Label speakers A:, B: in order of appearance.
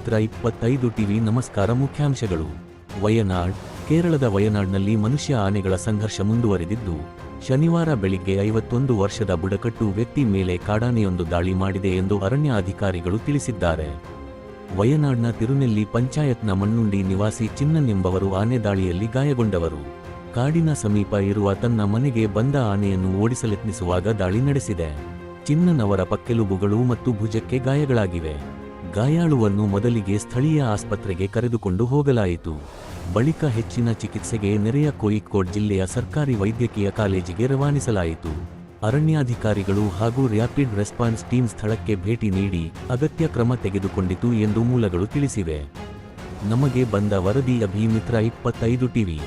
A: ಮಿತ್ರ ಇಪ್ಪತ್ತೈದು ಟಿವಿ ನಮಸ್ಕಾರ ಮುಖ್ಯಾಂಶಗಳು. ವಯನಾಡ್, ಕೇರಳದ ವಯನಾಡ್ನಲ್ಲಿ ಮನುಷ್ಯ ಆನೆಗಳ ಸಂಘರ್ಷ ಮುಂದುವರೆದಿದ್ದು, ಶನಿವಾರ ಬೆಳಿಗ್ಗೆ ಐವತ್ತೊಂದು ವರ್ಷದ ಬುಡಕಟ್ಟು ವ್ಯಕ್ತಿ ಮೇಲೆ ಕಾಡಾನೆಯೊಂದು ದಾಳಿ ಮಾಡಿದೆ ಎಂದು ಅರಣ್ಯ ಅಧಿಕಾರಿಗಳು ತಿಳಿಸಿದ್ದಾರೆ. ವಯನಾಡ್ನ ತಿರುನೆಲ್ಲಿ ಪಂಚಾಯತ್ನ ಮಣ್ಣುಂಡಿ ನಿವಾಸಿ ಚಿನ್ನನ್ ಎಂಬವರು ಆನೆ ದಾಳಿಯಲ್ಲಿ ಗಾಯಗೊಂಡವರು. ಕಾಡಿನ ಸಮೀಪ ಇರುವ ತನ್ನ ಮನೆಗೆ ಬಂದ ಆನೆಯನ್ನು ಓಡಿಸಲೆತ್ನಿಸುವಾಗ ದಾಳಿ ನಡೆಸಿದೆ. ಚಿನ್ನನವರ ಪಕ್ಕೆಲುಬುಗಳು ಮತ್ತು ಭುಜಕ್ಕೆ ಗಾಯಗಳಾಗಿವೆ. ಗಾಯಾಳುವನ್ನು ಮೊದಲಿಗೆ ಸ್ಥಳೀಯ ಆಸ್ಪತ್ರೆಗೆ ಕರೆದುಕೊಂಡು ಹೋಗಲಾಯಿತು. ಬಳಿಕ ಹೆಚ್ಚಿನ ಚಿಕಿತ್ಸೆಗೆ ನೆರೆಯ ಕೋಯಿಕ್ಕೋಡ್ ಜಿಲ್ಲೆಯ ಸರ್ಕಾರಿ ವೈದ್ಯಕೀಯ ಕಾಲೇಜಿಗೆ ರವಾನಿಸಲಾಯಿತು. ಅರಣ್ಯಾಧಿಕಾರಿಗಳು ಹಾಗೂ ರ್ಯಾಪಿಡ್ ರೆಸ್ಪಾನ್ಸ್ ಟೀಮ್ ಸ್ಥಳಕ್ಕೆ ಭೇಟಿ ನೀಡಿ ಅಗತ್ಯ ಕ್ರಮ ತೆಗೆದುಕೊಂಡಿತು ಎಂದು ಮೂಲಗಳು ತಿಳಿಸಿವೆ. ನಮಗೆ ಬಂದ ವರದಿ ಅಭಿಮಿತ್ರ ಇಪ್ಪತ್ತೈದು ಟಿವಿ.